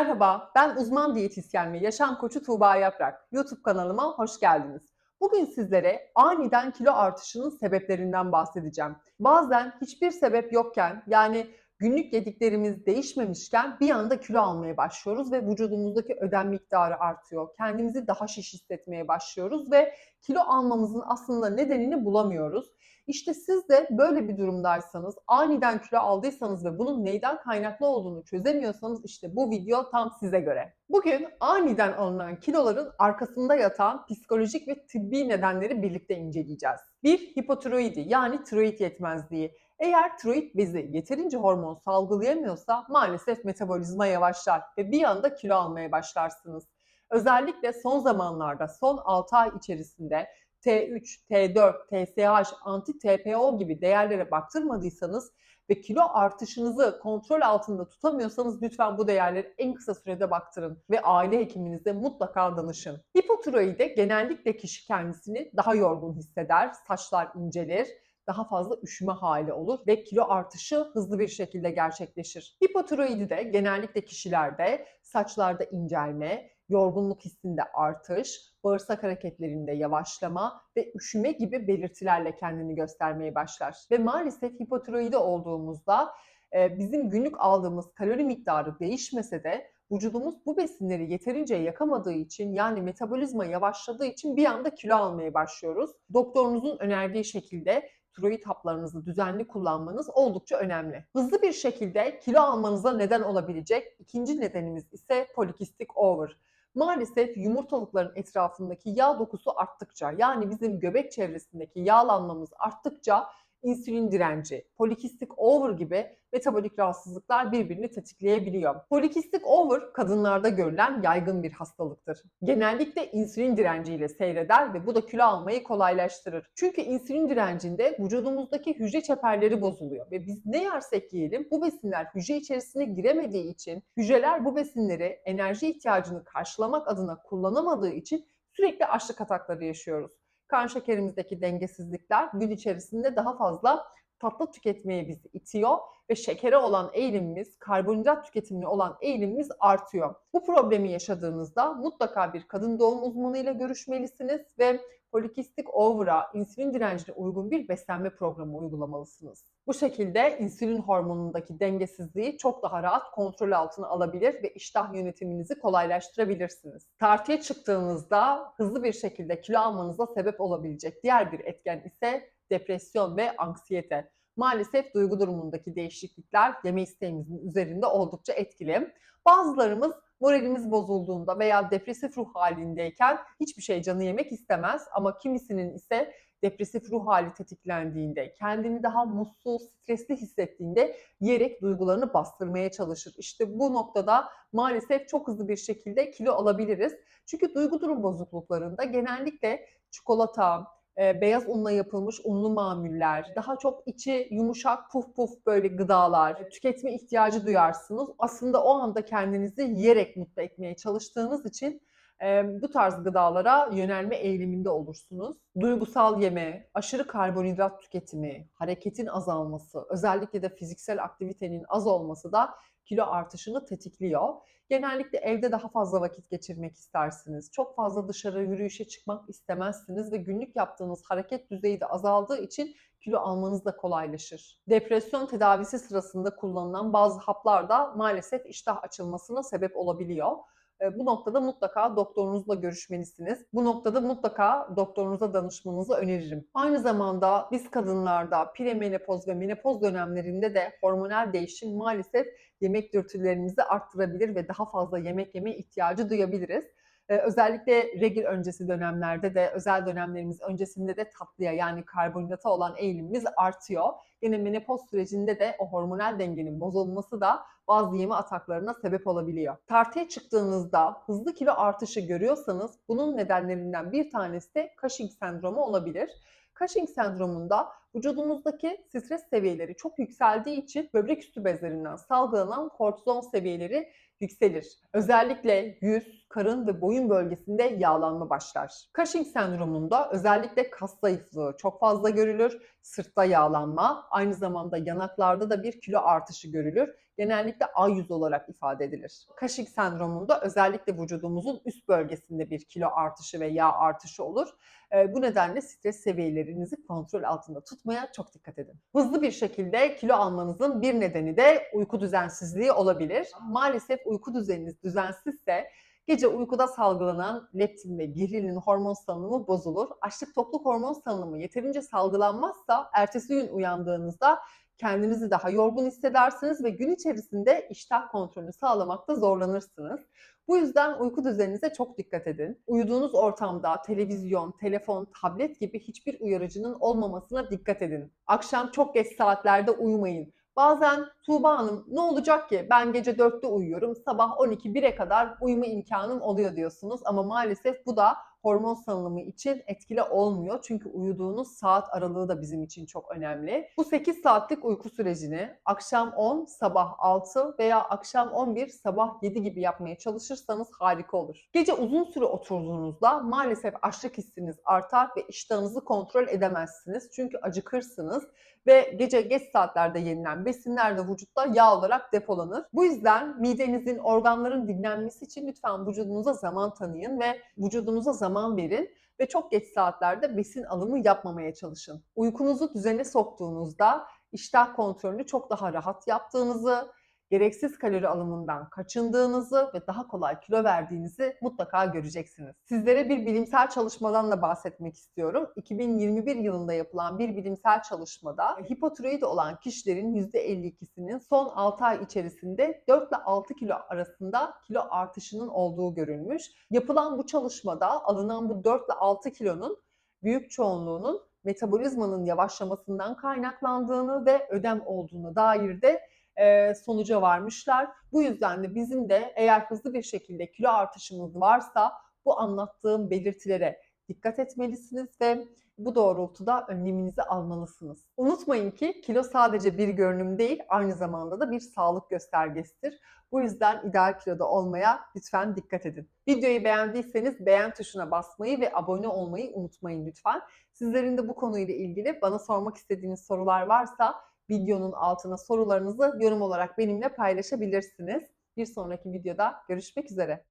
Merhaba, ben uzman diyetisyen ve yaşam koçu Tuğba Yaprak. YouTube kanalıma hoş geldiniz. Bugün sizlere aniden kilo artışının sebeplerinden bahsedeceğim. Bazen hiçbir sebep yokken yani günlük yediklerimiz değişmemişken bir anda kilo almaya başlıyoruz ve vücudumuzdaki ödem miktarı artıyor. Kendimizi daha şiş hissetmeye başlıyoruz ve kilo almamızın aslında nedenini bulamıyoruz. İşte siz de böyle bir durumdaysanız, aniden kilo aldıysanız ve bunun neyden kaynaklı olduğunu çözemiyorsanız işte bu video tam size göre. Bugün aniden alınan kiloların arkasında yatan psikolojik ve tıbbi nedenleri birlikte inceleyeceğiz. Bir, hipotiroidi yani tiroid yetmezliği. Eğer tiroid bezi yeterince hormon salgılayamıyorsa maalesef metabolizma yavaşlar ve bir anda kilo almaya başlarsınız. Özellikle son zamanlarda, son 6 ay içerisinde T3, T4, TSH, anti-TPO gibi değerlere baktırmadıysanız ve kilo artışınızı kontrol altında tutamıyorsanız lütfen bu değerleri en kısa sürede baktırın ve aile hekiminize mutlaka danışın. Hipotiroide genellikle kişi kendisini daha yorgun hisseder, saçlar incelir, daha fazla üşüme hali olur ve kilo artışı hızlı bir şekilde gerçekleşir. Hipotiroidi de genellikle kişilerde saçlarda incelme, yorgunluk hissinde artış, bağırsak hareketlerinde yavaşlama ve üşüme gibi belirtilerle kendini göstermeye başlar. Ve maalesef hipotiroidi olduğumuzda e, bizim günlük aldığımız kalori miktarı değişmese de vücudumuz bu besinleri yeterince yakamadığı için yani metabolizma yavaşladığı için bir anda kilo almaya başlıyoruz. Doktorunuzun önerdiği şekilde tiroid haplarınızı düzenli kullanmanız oldukça önemli. Hızlı bir şekilde kilo almanıza neden olabilecek ikinci nedenimiz ise polikistik over. Maalesef yumurtalıkların etrafındaki yağ dokusu arttıkça yani bizim göbek çevresindeki yağlanmamız arttıkça insülin direnci, polikistik over gibi metabolik rahatsızlıklar birbirini tetikleyebiliyor. Polikistik over kadınlarda görülen yaygın bir hastalıktır. Genellikle insülin direnciyle seyreder ve bu da kilo almayı kolaylaştırır. Çünkü insülin direncinde vücudumuzdaki hücre çeperleri bozuluyor ve biz ne yersek yiyelim bu besinler hücre içerisine giremediği için hücreler bu besinleri enerji ihtiyacını karşılamak adına kullanamadığı için sürekli açlık atakları yaşıyoruz kan şekerimizdeki dengesizlikler gün içerisinde daha fazla tatlı tüketmeye bizi itiyor ve şekere olan eğilimimiz, karbonhidrat tüketimine olan eğilimimiz artıyor. Bu problemi yaşadığınızda mutlaka bir kadın doğum uzmanıyla görüşmelisiniz ve polikistik over'a, insülin direncine uygun bir beslenme programı uygulamalısınız. Bu şekilde insülin hormonundaki dengesizliği çok daha rahat kontrol altına alabilir ve iştah yönetiminizi kolaylaştırabilirsiniz. Tartıya çıktığınızda hızlı bir şekilde kilo almanıza sebep olabilecek diğer bir etken ise depresyon ve anksiyete. Maalesef duygu durumundaki değişiklikler yeme isteğimizin üzerinde oldukça etkili. Bazılarımız moralimiz bozulduğunda veya depresif ruh halindeyken hiçbir şey canı yemek istemez ama kimisinin ise depresif ruh hali tetiklendiğinde, kendini daha mutsuz, stresli hissettiğinde yiyerek duygularını bastırmaya çalışır. İşte bu noktada maalesef çok hızlı bir şekilde kilo alabiliriz. Çünkü duygu durum bozukluklarında genellikle çikolata, e, beyaz unla yapılmış unlu mamuller, daha çok içi yumuşak puf puf böyle gıdalar, tüketme ihtiyacı duyarsınız. Aslında o anda kendinizi yiyerek mutlu etmeye çalıştığınız için e, bu tarz gıdalara yönelme eğiliminde olursunuz. Duygusal yeme, aşırı karbonhidrat tüketimi, hareketin azalması, özellikle de fiziksel aktivitenin az olması da kilo artışını tetikliyor. Genellikle evde daha fazla vakit geçirmek istersiniz. Çok fazla dışarı yürüyüşe çıkmak istemezsiniz ve günlük yaptığınız hareket düzeyi de azaldığı için kilo almanız da kolaylaşır. Depresyon tedavisi sırasında kullanılan bazı haplar da maalesef iştah açılmasına sebep olabiliyor. E, bu noktada mutlaka doktorunuzla görüşmelisiniz. Bu noktada mutlaka doktorunuza danışmanızı öneririm. Aynı zamanda biz kadınlarda premenopoz ve menopoz dönemlerinde de hormonal değişim maalesef yemek dürtülerimizi arttırabilir ve daha fazla yemek yeme ihtiyacı duyabiliriz. Ee, özellikle regl öncesi dönemlerde de özel dönemlerimiz öncesinde de tatlıya yani karbonhidrata olan eğilimimiz artıyor. Yine menopoz sürecinde de o hormonal dengenin bozulması da bazı yeme ataklarına sebep olabiliyor. Tartıya çıktığınızda hızlı kilo artışı görüyorsanız bunun nedenlerinden bir tanesi de Cushing sendromu olabilir. Cushing sendromunda vücudumuzdaki stres seviyeleri çok yükseldiği için böbrek üstü bezlerinden salgılanan kortizon seviyeleri yükselir. Özellikle yüz, karın ve boyun bölgesinde yağlanma başlar. Cushing sendromunda özellikle kas zayıflığı çok fazla görülür. Sırtta yağlanma, aynı zamanda yanaklarda da bir kilo artışı görülür. Genellikle A100 olarak ifade edilir. Cushing sendromunda özellikle vücudumuzun üst bölgesinde bir kilo artışı ve yağ artışı olur. Ee, bu nedenle stres seviyelerinizi kontrol altında tutmaya çok dikkat edin. Hızlı bir şekilde kilo almanızın bir nedeni de uyku düzensizliği olabilir. Maalesef uyku düzeniniz düzensizse gece uykuda salgılanan leptin ve grelin hormon salınımı bozulur. Açlık tokluk hormon salınımı yeterince salgılanmazsa ertesi gün uyandığınızda kendinizi daha yorgun hissedersiniz ve gün içerisinde iştah kontrolünü sağlamakta zorlanırsınız. Bu yüzden uyku düzeninize çok dikkat edin. Uyuduğunuz ortamda televizyon, telefon, tablet gibi hiçbir uyarıcının olmamasına dikkat edin. Akşam çok geç saatlerde uyumayın. Bazen Tuğba Hanım ne olacak ki ben gece 4'te uyuyorum sabah 12-1'e kadar uyuma imkanım oluyor diyorsunuz ama maalesef bu da hormon salınımı için etkili olmuyor. Çünkü uyuduğunuz saat aralığı da bizim için çok önemli. Bu 8 saatlik uyku sürecini akşam 10, sabah 6 veya akşam 11, sabah 7 gibi yapmaya çalışırsanız harika olur. Gece uzun süre oturduğunuzda maalesef açlık hissiniz artar ve iştahınızı kontrol edemezsiniz. Çünkü acıkırsınız ve gece geç saatlerde yenilen besinler de vücutta yağ olarak depolanır. Bu yüzden midenizin, organların dinlenmesi için lütfen vücudunuza zaman tanıyın ve vücudunuza zaman verin ve çok geç saatlerde besin alımı yapmamaya çalışın. Uykunuzu düzene soktuğunuzda iştah kontrolünü çok daha rahat yaptığınızı, gereksiz kalori alımından kaçındığınızı ve daha kolay kilo verdiğinizi mutlaka göreceksiniz. Sizlere bir bilimsel çalışmadan da bahsetmek istiyorum. 2021 yılında yapılan bir bilimsel çalışmada hipotiroid olan kişilerin %52'sinin son 6 ay içerisinde 4 ile 6 kilo arasında kilo artışının olduğu görülmüş. Yapılan bu çalışmada alınan bu 4 ile 6 kilonun büyük çoğunluğunun metabolizmanın yavaşlamasından kaynaklandığını ve ödem olduğuna dair de e, sonuca varmışlar. Bu yüzden de bizim de eğer hızlı bir şekilde kilo artışımız varsa bu anlattığım belirtilere dikkat etmelisiniz ve bu doğrultuda önleminizi almalısınız. Unutmayın ki kilo sadece bir görünüm değil, aynı zamanda da bir sağlık göstergesidir. Bu yüzden ideal kiloda olmaya lütfen dikkat edin. Videoyu beğendiyseniz beğen tuşuna basmayı ve abone olmayı unutmayın lütfen. Sizlerin de bu konuyla ilgili bana sormak istediğiniz sorular varsa videonun altına sorularınızı yorum olarak benimle paylaşabilirsiniz. Bir sonraki videoda görüşmek üzere.